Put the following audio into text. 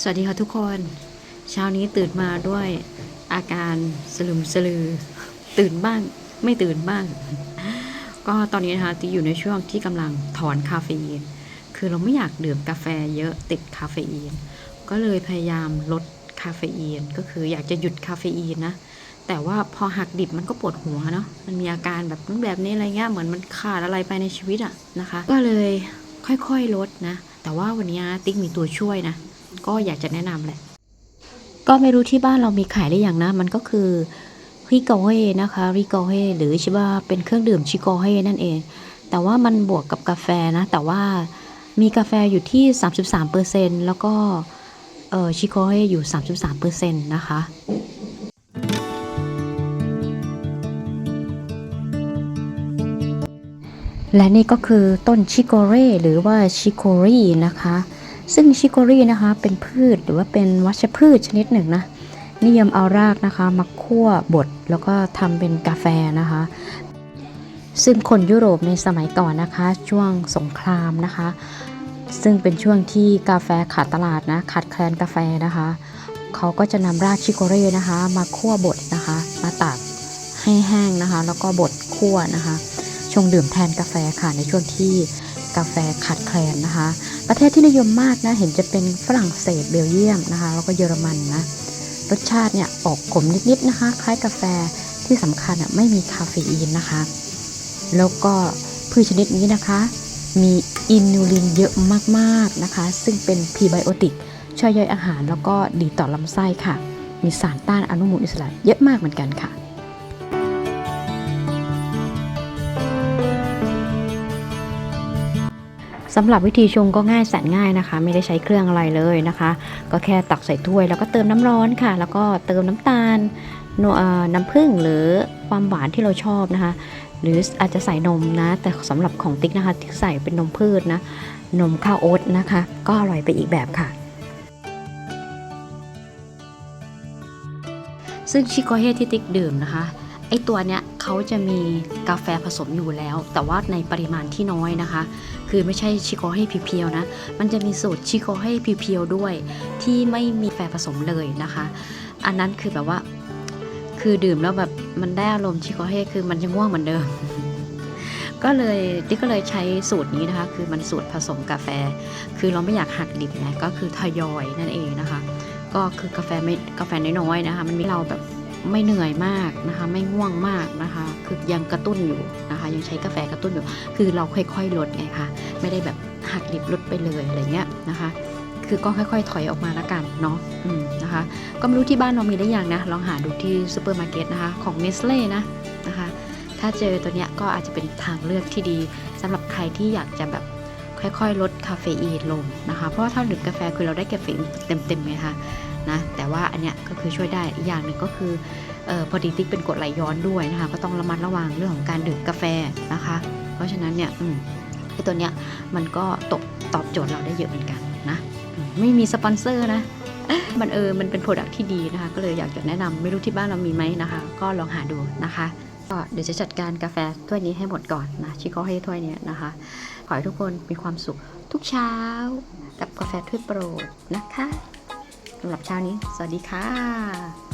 สวัสดีค่ะทุกคน เช้านี้ตื่นมาด้วยอาการสลึมสลือ ตื่นบ้างไม่ตื่นบ้าง ก็ตอนนี้นะคะที่อยู่ในช่วงที่กำลังถอนคาเฟอีน คือเราไม่อยากดื่มกาแฟเยอะติดคาเฟอีน ก็เลยพยายามลดคาเฟอีน ก็คืออยากจะหยุดคาเฟอีนนะ แต่ว่าพอหักดิบมันก็ปวดหัวเนาะ มันมีอาการแบบนู้นแบบนี้อะไรเงี้ย เหมือนมันขาดอะไรไปในชีวิตอะนะคะ ก็เลยค่อยๆลดนะ แต่ว่าวันนี้ติ๊กมีตัวช่วยนะ ก็อยากจะแนะนำแหละ ก็ไม่รู้ที่บ้านเรามีขายได้อย่างนะ มันก็คือริโกเฮนะคะริโกเฮหรือชิว่าเป็นเครื่องดื่มชิโกเฮนั่นเอง แต่ว่ามันบวกกับกาแฟนะ แต่ว่ามีกาแฟอยู่ที่ 33%แล้วก็เออชิโกเฮอยู่ 33%นะคะและนี่ก็คือต้นชิโกเร่หรือว่าชิโกรีนะคะ ซึ่งชิโกรีนะคะเป็นพืชหรือว่าเป็นวัชพืชชนิดหนึ่งนะนิยมเอารากนะคะมาคั่วบดแล้วก็ทำเป็นกาแฟนะคะ ซึ่งคนยุโรปในสมัยก่อนนะคะ ช่วงสงครามนะคะ ซึ่งเป็นช่วงที่กาแฟขาดตลาดนะขาดแคลนกาแฟนะคะเขาก็จะนำรากชิโกเร่นะคะ มาคั่วบดนะคะ มาตากให้แห้งนะคะ แล้วก็บดคั่วนะคะ ชงดื่มแทนกาแฟค่ะในช่วงที่ กาแฟขาดแคลนนะคะ ประเทศที่นิยมมากนะ เห็นจะเป็นฝรั่งเศสเบลเยียมนะคะ แล้วก็เยอรมันนะ รสชาติเนี่ยออกขมนิดๆนะคะ คล้ายกาแฟที่สำคัญอะไม่มีคาเฟอีนนะคะ แล้วก็พืชชนิดนี้นะคะ มีอินูลินเยอะมากๆนะคะ ซึ่งเป็นพรีไบโอติกช่วยย่อยอาหารแล้วก็ดีต่อลำไส้ค่ะ มีสารต้านอนุมูลอิสระเยอะมากเหมือนกันค่ะ สำหรับวิธีชงก็ง่ายแสนง่ายนะคะ ไม่ได้ใช้เครื่องอะไรเลยนะคะ ก็แค่ตักใส่ถ้วย แล้วก็เติมน้ำร้อนค่ะ แล้วก็เติมน้ำตาลน้ำผึ้งหรือความหวานที่เราชอบนะคะ หรืออาจจะใส่นมนะ แต่สำหรับของติ๊กนะคะติ๊กใส่เป็นนมพืชนะนมข้าวโอ๊ตนะคะ ก็อร่อยไปอีกแบบค่ะซึ่งชิโกเฮที่ติ๊กดื่มนะคะ ไอตัวเนี้ยเขาจะมีกาแฟผสมอยู่แล้ว แต่ว่าในปริมาณที่น้อยนะคะ คือไม่ใช่ชิโกเฮเพียวๆนะ มันจะมีสูตรชิโกเฮเพียวๆด้วย ที่ไม่มีกาแฟผสมเลยนะคะ อันนั้นคือแบบว่า คือดื่มแล้วแบบมันได้อารมณ์ชิโกเฮคือมันจะง่วงเหมือนเดิมก็เลยติ๊กก็เลยใช้สูตรนี้นะคะ คือมันสูตรผสมกาแฟ คือเราไม่อยากหักดิบไงก็คือทยอยนั่นเองนะคะ ก็คือกาแฟไม่กาแฟน้อยๆนะคะ มันมีเราแบบ ไม่เหนื่อยมากนะคะ ไม่ง่วงมากนะคะ คือยังกระตุ้นอยู่นะคะ ยังใช้กาแฟกระตุ้นอยู่ คือเราค่อยๆลดไงคะไม่ได้แบบหักดิบลดไปเลยอะไรเงี้ยนะคะคือก็ค่อยๆ ถอยออกมาละกันเนาะอืมนะคะ ก็ไม่รู้ที่บ้านเรามีได้ยังนะ ลองหาดูที่ซูเปอร์มาร์เก็ตนะคะ ของเนสเล่นะนะคะ ถ้าเจอตัวเนี้ยก็อาจจะเป็นทางเลือกที่ดีสำหรับใครที่อยากจะแบบค่อยๆ ลดคาเฟอีนลงนะคะ เพราะว่าถ้าดื่มกาแฟคือเราได้คาเฟอีนเต็มๆไงคะ นะแต่ว่าอันเนี้ยก็คือช่วยได้อีกอย่างหนึ่งก็คือออพอดีติ๊กเป็นกรดไหลย้อนด้วยนะคะก็ต้องระมัดระวังเรื่องของการดื่มกาแฟนะคะ เพราะฉะนั้นเนี่ยไอตัวเนี้ยมันก็ตอบตอบโจทย์เราได้เยอะเหมือนกันนะไม่มีสปอนเซอร์นะมันเออมันเป็นโปรดักที่ดีนะคะ ก็เลยอยากจะแนะนำไม่รู้ที่บ้านเรามีไหมนะคะ ก็ลองหาดูนะคะก็เดี๋ยวจะจัดการกาแฟถ้วยนี้ให้หมดก่อนนะชิโก้ให้ถ้วยนี้นะคะ ขอให้ทุกคนมีความสุขทุกเช้า กับกาแฟถ้วยโปรดนะคะำหรับเช้านี้ สวัสดีค่ะ